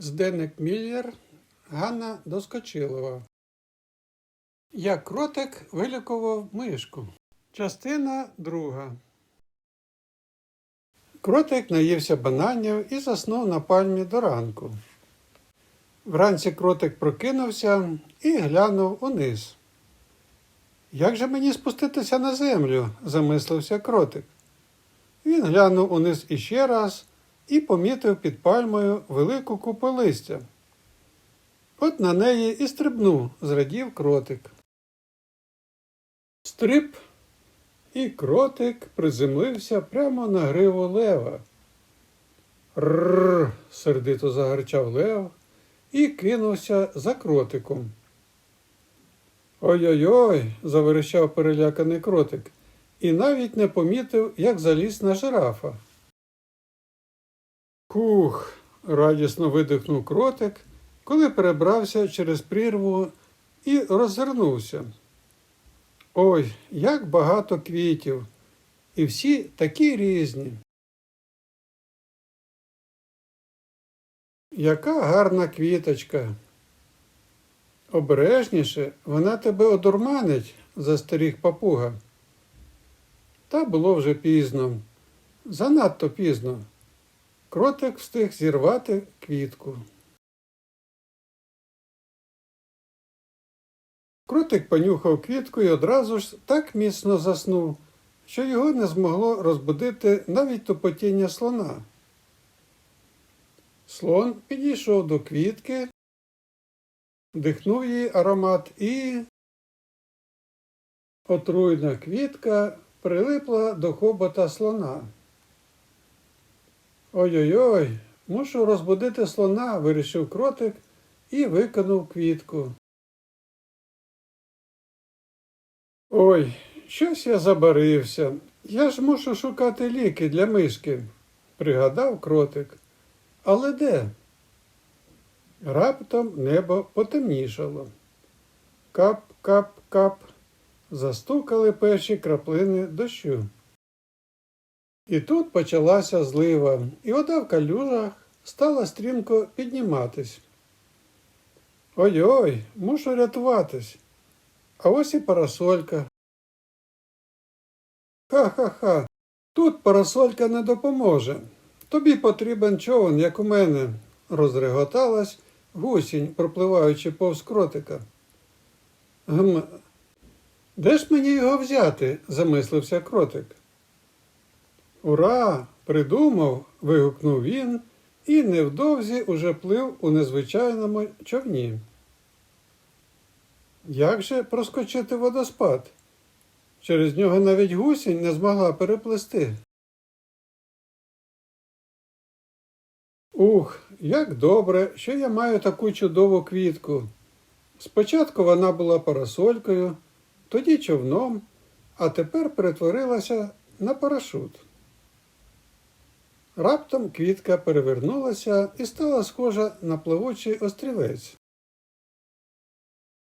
Зденник Міллер, Ганна Доскочилова. Як кротик вилікував мишку. Частина друга. Кротик наївся бананів і заснув на пальмі до ранку. Вранці кротик прокинувся і глянув униз. Як же мені спуститися на землю? замислився кротик. Він глянув униз іще раз і помітив під пальмою велику купу листя. От на неї і стрибнув, зрадів кротик. Стриб, і кротик приземлився прямо на гриву лева. Рррр, сердито загарчав лев і кинувся за кротиком. Ой-ой-ой, заверещав переляканий кротик, і навіть не помітив, як заліз на жирафа. Хух, радісно видихнув кротик, коли перебрався через прірву і роззирнувся. Ой, як багато квітів, і всі такі різні. Яка гарна квіточка. Обережніше вона тебе одурманить, застеріг папуга. Та було вже пізно, занадто пізно. Кротик встиг зірвати квітку. Кротик понюхав квітку і одразу ж так міцно заснув, що його не змогло розбудити навіть тупотіння слона. Слон підійшов до квітки, вдихнув її аромат і. Отруйна квітка прилипла до хобота слона. Ой-ой-ой, мушу розбудити слона, вирішив кротик і виконав квітку. Ой, щось я забарився. Я ж мушу шукати ліки для мишки, пригадав кротик. Але де? Раптом небо потемнішало. Кап, кап, кап. Застукали перші краплини дощу. І тут почалася злива, і вода в калюжах стала стрімко підніматись. Ой-ой, мушу рятуватись. А ось і парасолька. Ха-ха-ха, тут парасолька не допоможе. Тобі потрібен човен, як у мене, розреготалась гусінь, пропливаючи повз кротика. Гм, де ж мені його взяти? замислився кротик. Ура! Придумав. вигукнув він і невдовзі уже плив у незвичайному човні. Як же проскочити водоспад? Через нього навіть гусінь не змогла переплисти. Ух, як добре, що я маю таку чудову квітку. Спочатку вона була парасолькою, тоді човном, а тепер перетворилася на парашут. Раптом квітка перевернулася і стала схожа на пливучий острівець,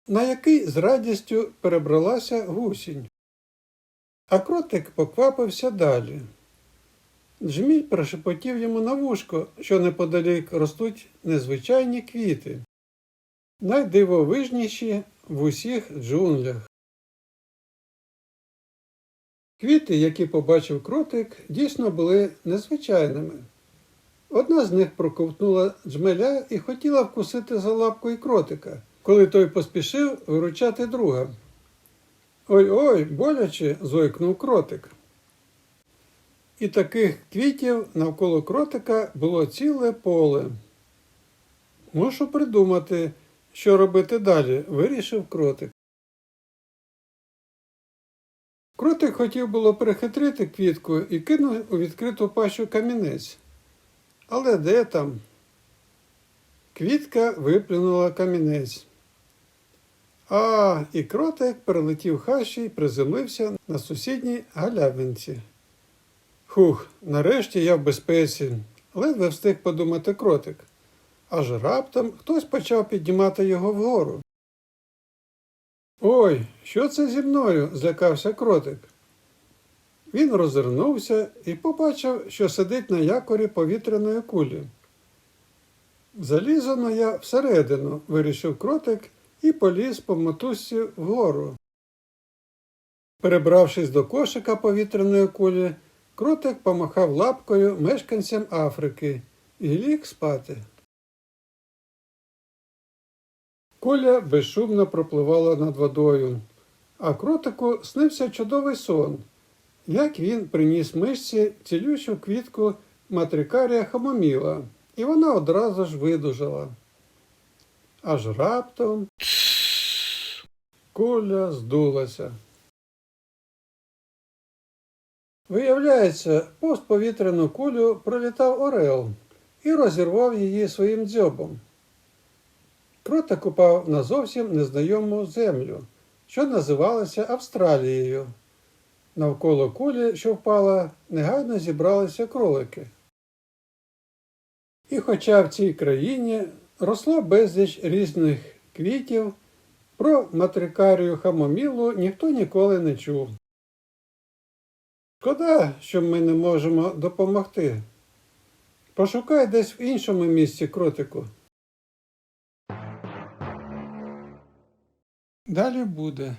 на який з радістю перебралася гусінь. А кротик поквапився далі. Джміль прошепотів йому на вушко, що неподалік ростуть незвичайні квіти, найдивовижніші в усіх джунглях. Квіти, які побачив кротик, дійсно були незвичайними. Одна з них проковтнула джмеля і хотіла вкусити за лапкою кротика, коли той поспішив виручати друга. Ой ой, боляче. зойкнув кротик. І таких квітів навколо кротика було ціле поле. Мушу придумати, що робити далі, вирішив кротик. Кротик хотів було перехитрити квітку і кинув у відкриту пащу камінець. Але де там? Квітка виплюнула камінець. А, і кротик перелетів хащі і приземлився на сусідній галявинці. Хух, нарешті я в безпеці, ледве встиг подумати кротик. Аж раптом хтось почав піднімати його вгору. Ой, що це зі мною? злякався кротик. Він розвернувся і побачив, що сидить на якорі повітряної кулі. Залізано я всередину, вирішив кротик і поліз по мотузці вгору. Перебравшись до кошика повітряної кулі, кротик помахав лапкою мешканцям Африки і ліг спати. Коля безшумно пропливала над водою, а кротику снився чудовий сон, як він приніс мишці цілющу квітку матрикарія хамоміла, і вона одразу ж видужала. Аж раптом куля здулася. Виявляється, повз повітряну кулю пролітав орел і розірвав її своїм дзьобом. Кротик упав на зовсім незнайому землю, що називалася Австралією. Навколо кулі, що впала, негайно зібралися кролики. І хоча в цій країні росло безліч різних квітів, про матрикарію хамомілу ніхто ніколи не чув. Шкода, що ми не можемо допомогти. Пошукай десь в іншому місці кротику. Далі буде.